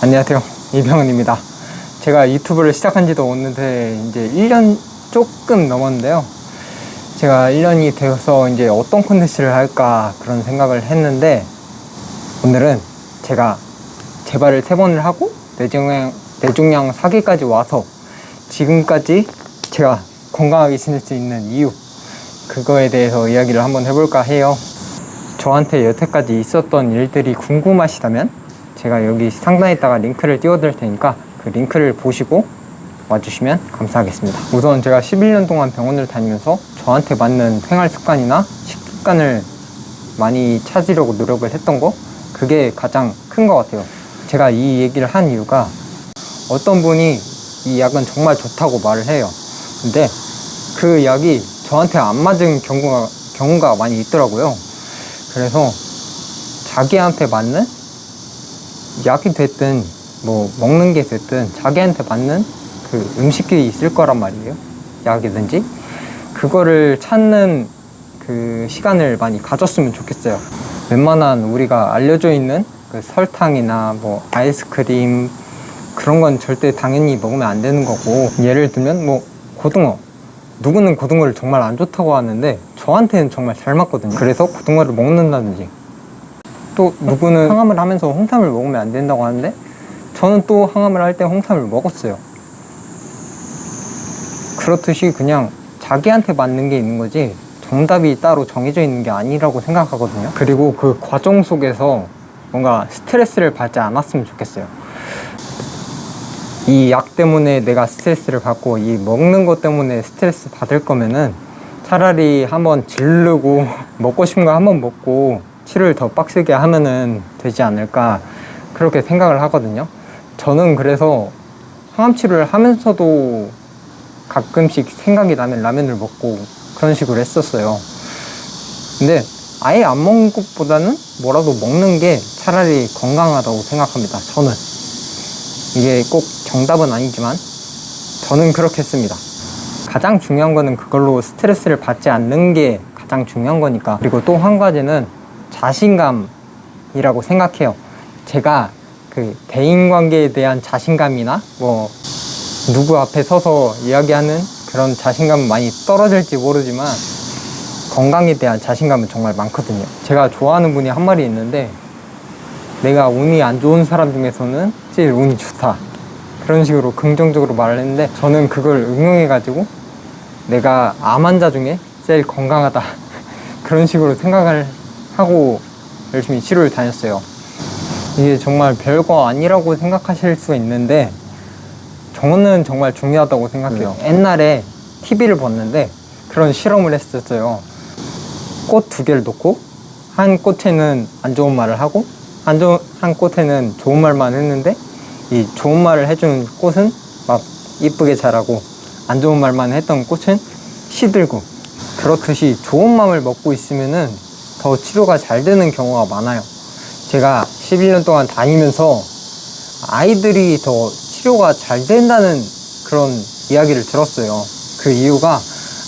안녕하세요. 이병헌입니다. 제가 유튜브를 시작한 지도 오는데 이제 1년 조금 넘었는데요. 제가 1년이 되어서 이제 어떤 콘텐츠를 할까 그런 생각을 했는데 오늘은 제가 재발을 세 번을 하고 뇌종양, 뇌종양 사기까지 와서 지금까지 제가 건강하게 지낼 수 있는 이유 그거에 대해서 이야기를 한번 해볼까 해요. 저한테 여태까지 있었던 일들이 궁금하시다면 제가 여기 상단에다가 링크를 띄워드릴 테니까 그 링크를 보시고 와주시면 감사하겠습니다. 우선 제가 11년 동안 병원을 다니면서 저한테 맞는 생활 습관이나 식습관을 많이 찾으려고 노력을 했던 거 그게 가장 큰 것 같아요. 제가 이 얘기를 한 이유가 어떤 분이 이 약은 정말 좋다고 말을 해요. 근데 그 약이 저한테 안 맞은 경우가, 경우가 많이 있더라고요. 그래서 자기한테 맞는 약이 됐든 뭐 먹는 게 됐든 자기한테 맞는 그 음식이 있을 거란 말이에요. 약이든지 그거를 찾는 그 시간을 많이 가졌으면 좋겠어요. 웬만한 우리가 알려져 있는 그 설탕이나 뭐 아이스크림 그런 건 절대 당연히 먹으면 안 되는 거고 예를 들면 뭐 고등어 누구는 고등어를 정말 안 좋다고 하는데 저한테는 정말 잘 맞거든요. 그래서 고등어를 먹는다든지 또 누구는 항암을 하면서 홍삼을 먹으면 안 된다고 하는데 저는 또 항암을 할 때 홍삼을 먹었어요. 그렇듯이 그냥 자기한테 맞는 게 있는 거지 정답이 따로 정해져 있는 게 아니라고 생각하거든요. 그리고 그 과정 속에서 뭔가 스트레스를 받지 않았으면 좋겠어요. 이 약 때문에 내가 스트레스를 받고 이 먹는 것 때문에 스트레스 받을 거면은 차라리 한번 질르고 먹고 싶은 거 한번 먹고 치료를 더 빡세게 하면은 되지 않을까 그렇게 생각을 하거든요. 저는 그래서 항암 치료를 하면서도 가끔씩 생각이 나면 라면을 먹고 그런 식으로 했었어요. 근데 아예 안 먹는 것보다는 뭐라도 먹는 게 차라리 건강하다고 생각합니다. 저는. 이게 꼭 정답은 아니지만 저는 그렇게 했습니다. 가장 중요한 거는 그걸로 스트레스를 받지 않는 게 가장 중요한 거니까. 그리고 또 한 가지는 자신감이라고 생각해요. 제가 그 대인 관계에 대한 자신감이나 뭐 누구 앞에 서서 이야기하는 그런 자신감은 많이 떨어질지 모르지만 건강에 대한 자신감은 정말 많거든요. 제가 좋아하는 분이 한 말이 있는데 내가 운이 안 좋은 사람 중에서는 제일 운이 좋다. 그런 식으로 긍정적으로 말을 했는데 저는 그걸 응용해가지고 내가 암 환자 중에 제일 건강하다. 그런 식으로 생각을 하고 열심히 치료를 다녔어요. 이게 정말 별거 아니라고 생각하실 수 있는데 저는 정말 중요하다고 생각해요. 옛날에 TV를 봤는데 그런 실험을 했었어요. 꽃 두 개를 놓고 한 꽃에는 안 좋은 말을 하고 한, 조, 한 꽃에는 좋은 말만 했는데 이 좋은 말을 해준 꽃은 막 이쁘게 자라고 안 좋은 말만 했던 꽃은 시들고 그렇듯이 좋은 마음을 먹고 있으면은 더 치료가 잘 되는 경우가 많아요. 제가 11년 동안 다니면서 아이들이 더 치료가 잘 된다는 그런 이야기를 들었어요. 그 이유가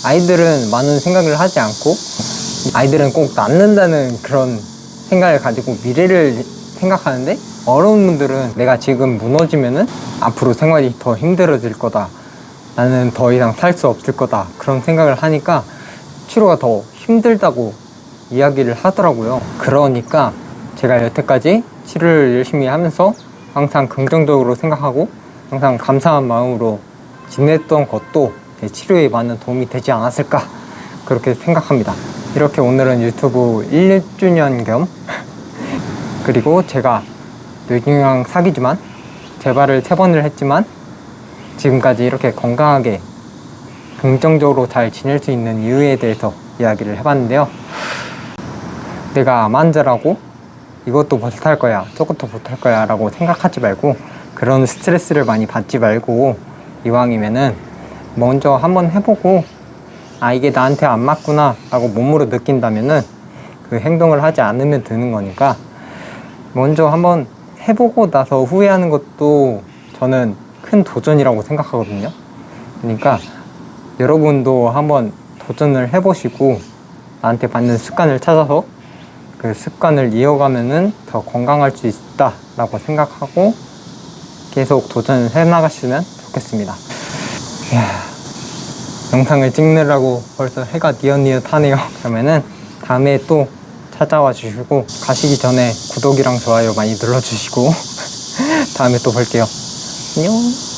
아이들은 많은 생각을 하지 않고 아이들은 꼭 낫는다는 그런 생각을 가지고 미래를 생각하는데 어려운 분들은 내가 지금 무너지면은 앞으로 생활이 더 힘들어질 거다. 나는 더 이상 살 수 없을 거다. 그런 생각을 하니까 치료가 더 힘들다고 이야기를 하더라고요. 그러니까 제가 여태까지 치료를 열심히 하면서 항상 긍정적으로 생각하고 항상 감사한 마음으로 지냈던 것도 제 치료에 많은 도움이 되지 않았을까 그렇게 생각합니다. 이렇게 오늘은 유튜브 1주년 겸 그리고 제가 뇌경양 사기지만 재발을 세 번을 했지만 지금까지 이렇게 건강하게 긍정적으로 잘 지낼 수 있는 이유에 대해서 이야기를 해봤는데요. 내가 암 환자라고 이것도 못할 거야, 저것도 못할 거야 라고 생각하지 말고 그런 스트레스를 많이 받지 말고 이왕이면은 먼저 한번 해보고 아 이게 나한테 안 맞구나 라고 몸으로 느낀다면은 그 행동을 하지 않으면 되는 거니까 먼저 한번 해보고 나서 후회하는 것도 저는 큰 도전이라고 생각하거든요. 그러니까 여러분도 한번 도전을 해보시고 나한테 맞는 습관을 찾아서 그 습관을 이어가면은 더 건강할 수 있다라고 생각하고 계속 도전을 해나가시면 좋겠습니다. 이야, 영상을 찍느라고 벌써 해가 니엇니엇하네요. 그러면은 다음에 또 찾아와 주시고 가시기 전에 구독이랑 좋아요 많이 눌러주시고 다음에 또 볼게요. 안녕.